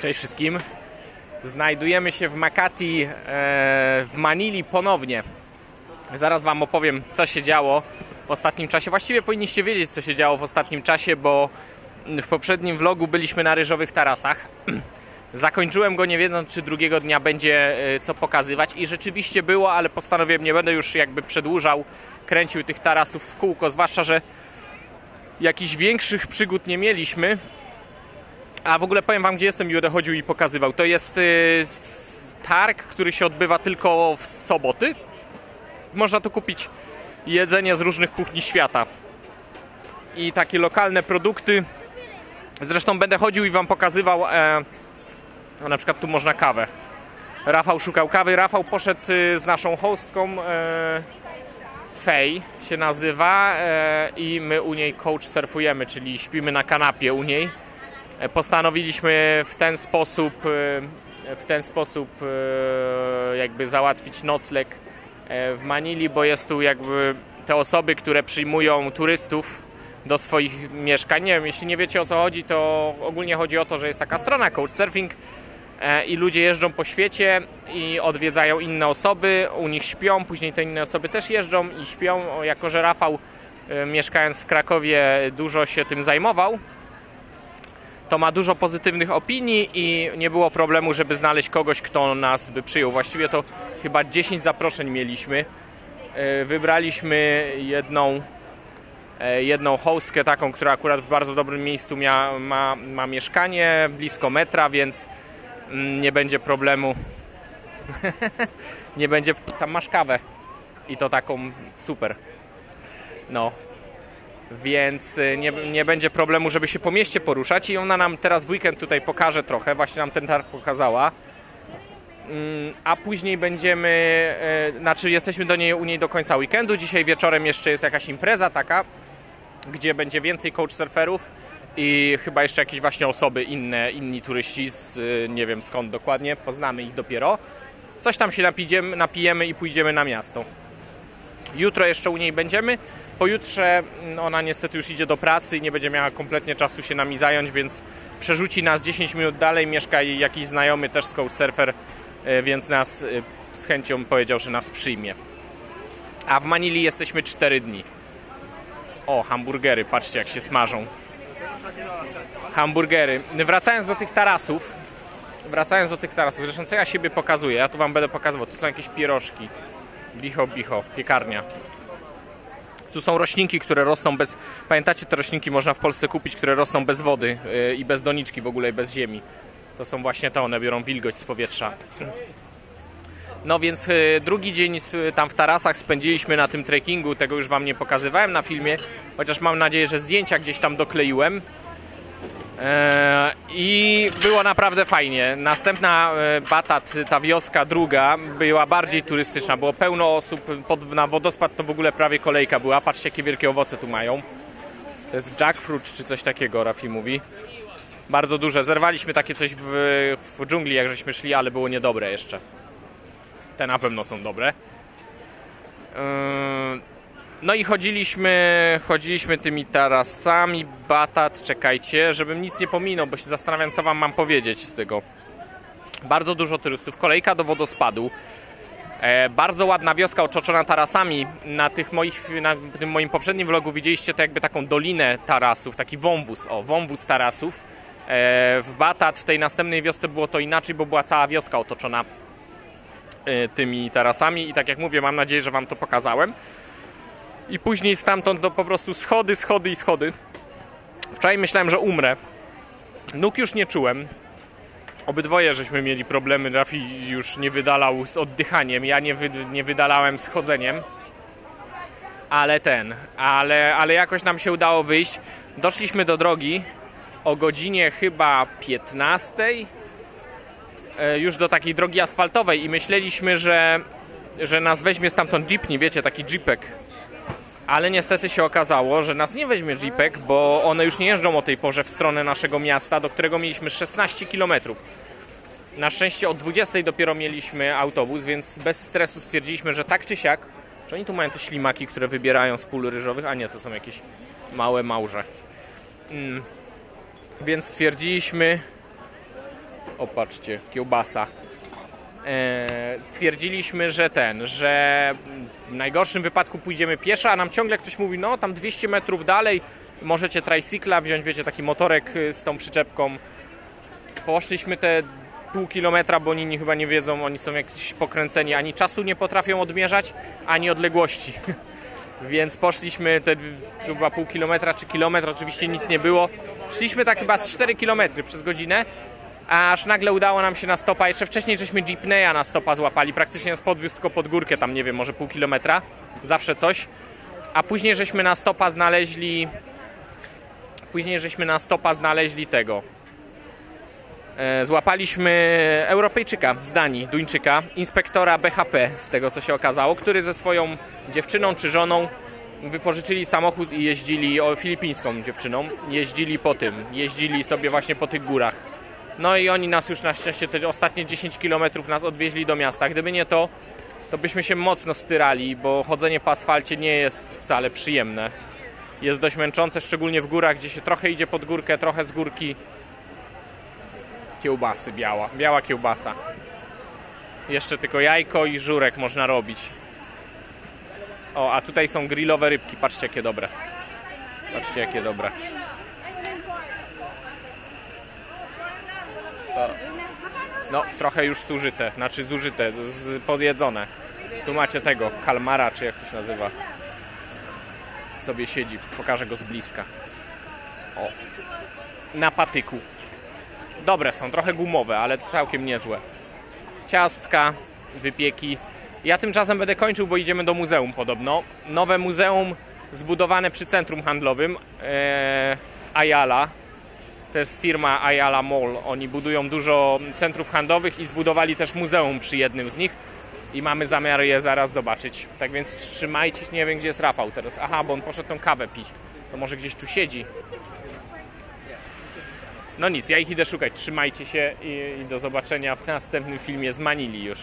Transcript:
Cześć wszystkim. Znajdujemy się w Makati e, w Manili ponownie. Zaraz Wam opowiem, co się działo w ostatnim czasie. Właściwie powinniście wiedzieć, co się działo w ostatnim czasie, bo w poprzednim vlogu byliśmy na ryżowych tarasach. Zakończyłem go nie wiedząc, czy drugiego dnia będzie e, co pokazywać i rzeczywiście było, ale postanowiłem, nie będę już jakby przedłużał, kręcił tych tarasów w kółko, zwłaszcza, że jakichś większych przygód nie mieliśmy. A w ogóle powiem Wam, gdzie jestem i będę chodził i pokazywał. To jest y, targ, który się odbywa tylko w soboty. Można tu kupić jedzenie z różnych kuchni świata. I takie lokalne produkty. Zresztą będę chodził i Wam pokazywał. E, na przykład tu można kawę. Rafał szukał kawy. Rafał poszedł y, z naszą hostką. E, Fej się nazywa e, i my u niej coach surfujemy, czyli śpimy na kanapie u niej. E, Postanowiliśmy w ten sposób e, w ten sposób e, jakby załatwić nocleg w Manili, bo jest tu jakby te osoby, które przyjmują turystów do swoich mieszkań. Nie wiem, jeśli nie wiecie o co chodzi, to ogólnie chodzi o to, że jest taka strona Couchsurfing i ludzie jeżdżą po świecie i odwiedzają inne osoby, u nich śpią, później te inne osoby też jeżdżą i śpią. Jako, że Rafał mieszkając w Krakowie dużo się tym zajmował, to ma dużo pozytywnych opinii i nie było problemu, żeby znaleźć kogoś, kto nas by przyjął. Właściwie to chyba 10 zaproszeń mieliśmy. E, Wybraliśmy jedną, e, jedną hostkę taką, która akurat w bardzo dobrym miejscu mia, ma, ma mieszkanie, blisko metra, więc mm, nie będzie problemu. nie będzie, tam masz kawę i to taką super. No, więc y, nie, nie będzie problemu, żeby się po mieście poruszać i ona nam teraz w weekend tutaj pokaże trochę, właśnie nam ten targ pokazała. Mm, A później będziemy, e, znaczy jesteśmy do niej, u niej do końca weekendu. Dzisiaj wieczorem jeszcze jest jakaś impreza taka, gdzie będzie więcej couchsurferów i chyba jeszcze jakieś właśnie osoby inne, inni turyści z y, nie wiem skąd dokładnie, poznamy ich dopiero. Coś tam się napijemy, napijemy i pójdziemy na miasto. Jutro jeszcze u niej będziemy. Pojutrze mm, ona niestety już idzie do pracy i nie będzie miała kompletnie czasu się nami zająć, więc przerzuci nas 10 minut dalej. Mieszka jakiś znajomy też z Couchsurfer, e, więc nas e, z chęcią powiedział, że nas przyjmie. A w Manili jesteśmy 4 dni. O, hamburgery, patrzcie jak się smażą. Hamburgery. Wracając do tych tarasów, wracając do tych tarasów, zresztą co ja siebie pokazuję, ja tu wam będę pokazywał, tu są jakieś pierożki. Bicho, bicho, piekarnia. Tu są roślinki, które rosną bez. Pamiętacie, te roślinki można w Polsce kupić, które rosną bez wody yy, i bez doniczki w ogóle, i bez ziemi. To są właśnie te, one biorą wilgoć z powietrza. No więc yy, drugi dzień tam w tarasach spędziliśmy na tym trekkingu, tego już wam nie pokazywałem na filmie, chociaż mam nadzieję, że zdjęcia gdzieś tam dokleiłem. E, I było naprawdę fajnie. Następna e, Batat, ta wioska druga, była bardziej turystyczna. Było pełno osób. Pod, na wodospad to w ogóle prawie kolejka była. Patrzcie, jakie wielkie owoce tu mają. To jest jackfruit czy coś takiego, Rafi mówi. Bardzo duże. Zerwaliśmy takie coś w, w dżungli, jak żeśmy szli, ale było niedobre jeszcze. Te na pewno są dobre. Yy, no i chodziliśmy, chodziliśmy tymi tarasami, batat, czekajcie, żebym nic nie pominął, bo się zastanawiam, co wam mam powiedzieć z tego. Bardzo dużo turystów, kolejka do wodospadu. E, bardzo ładna wioska otoczona tarasami. Na, tych moich, na tym moim poprzednim vlogu widzieliście to jakby taką dolinę tarasów, taki wąwóz, o, wąwóz tarasów. E, w Batat, w tej następnej wiosce było to inaczej, bo była cała wioska otoczona e, tymi tarasami i tak jak mówię, mam nadzieję, że wam to pokazałem i później stamtąd to po prostu schody, schody i schody. Wczoraj myślałem, że umrę. Nóg już nie czułem. Obydwoje żeśmy mieli problemy. Rafi już nie wydalał z oddychaniem, ja nie, wy, nie wydalałem z chodzeniem. Ale ten, ale, ale jakoś nam się udało wyjść. Doszliśmy do drogi o godzinie chyba 15. e, Już do takiej drogi asfaltowej i myśleliśmy, że, że nas weźmie stamtąd jeepney, wiecie, taki jeepek ale niestety się okazało, że nas nie weźmie jeepek, bo one już nie jeżdżą o tej porze w stronę naszego miasta, do którego mieliśmy 16 km. Na szczęście o 20 dopiero mieliśmy autobus, więc bez stresu stwierdziliśmy, że tak czy siak, czy oni tu mają te ślimaki, które wybierają z pól ryżowych, a nie, to są jakieś małe małże. Mm. Więc stwierdziliśmy, Opatrzcie, kiełbasa. E, stwierdziliśmy, że ten, że w najgorszym wypadku pójdziemy pieszo, a nam ciągle ktoś mówi, no tam 200 metrów dalej możecie tricycla wziąć, wiecie, taki motorek y, z tą przyczepką. Poszliśmy te pół kilometra, bo oni chyba nie wiedzą, oni są jakieś pokręceni, ani czasu nie potrafią odmierzać, ani odległości. Więc poszliśmy te chyba pół kilometra czy kilometr, oczywiście nic nie było. Szliśmy tak chyba z 4 kilometry przez godzinę, aż nagle udało nam się na stopa, jeszcze wcześniej żeśmy jeepneya na stopa złapali, praktycznie nas podwiózł tylko pod górkę, tam nie wiem, może pół kilometra, zawsze coś. A później żeśmy na stopa znaleźli, później żeśmy na stopa znaleźli tego, E, Złapaliśmy Europejczyka z Danii, Duńczyka, inspektora BHP, z tego co się okazało, który ze swoją dziewczyną czy żoną wypożyczyli samochód i jeździli, o filipińską dziewczyną, jeździli po tym, jeździli sobie właśnie po tych górach. No i oni nas już na szczęście te ostatnie 10 km nas odwieźli do miasta. Gdyby nie to, to byśmy się mocno styrali, bo chodzenie po asfalcie nie jest wcale przyjemne. Jest dość męczące, szczególnie w górach, gdzie się trochę idzie pod górkę, trochę z górki kiełbasy biała, biała kiełbasa. Jeszcze tylko jajko i żurek można robić. O, a tutaj są grillowe rybki, patrzcie jakie dobre. Patrzcie jakie dobre. No, trochę już zużyte, znaczy zużyte, z, podjedzone. Tu macie tego, kalmara, czy jak to się nazywa. Sobie siedzi, pokażę go z bliska. O, na patyku. Dobre są, trochę gumowe, ale całkiem niezłe. Ciastka, wypieki. Ja tymczasem będę kończył, bo idziemy do muzeum podobno. Nowe muzeum zbudowane przy centrum handlowym e, Ayala. To jest firma Ayala Mall. Oni budują dużo centrów handlowych i zbudowali też muzeum przy jednym z nich. I mamy zamiar je zaraz zobaczyć. Tak więc trzymajcie się. Nie wiem, gdzie jest Rafał teraz. Aha, bo on poszedł tą kawę pić. To może gdzieś tu siedzi. No nic, ja ich idę szukać. Trzymajcie się i, i do zobaczenia w następnym filmie z Manili już.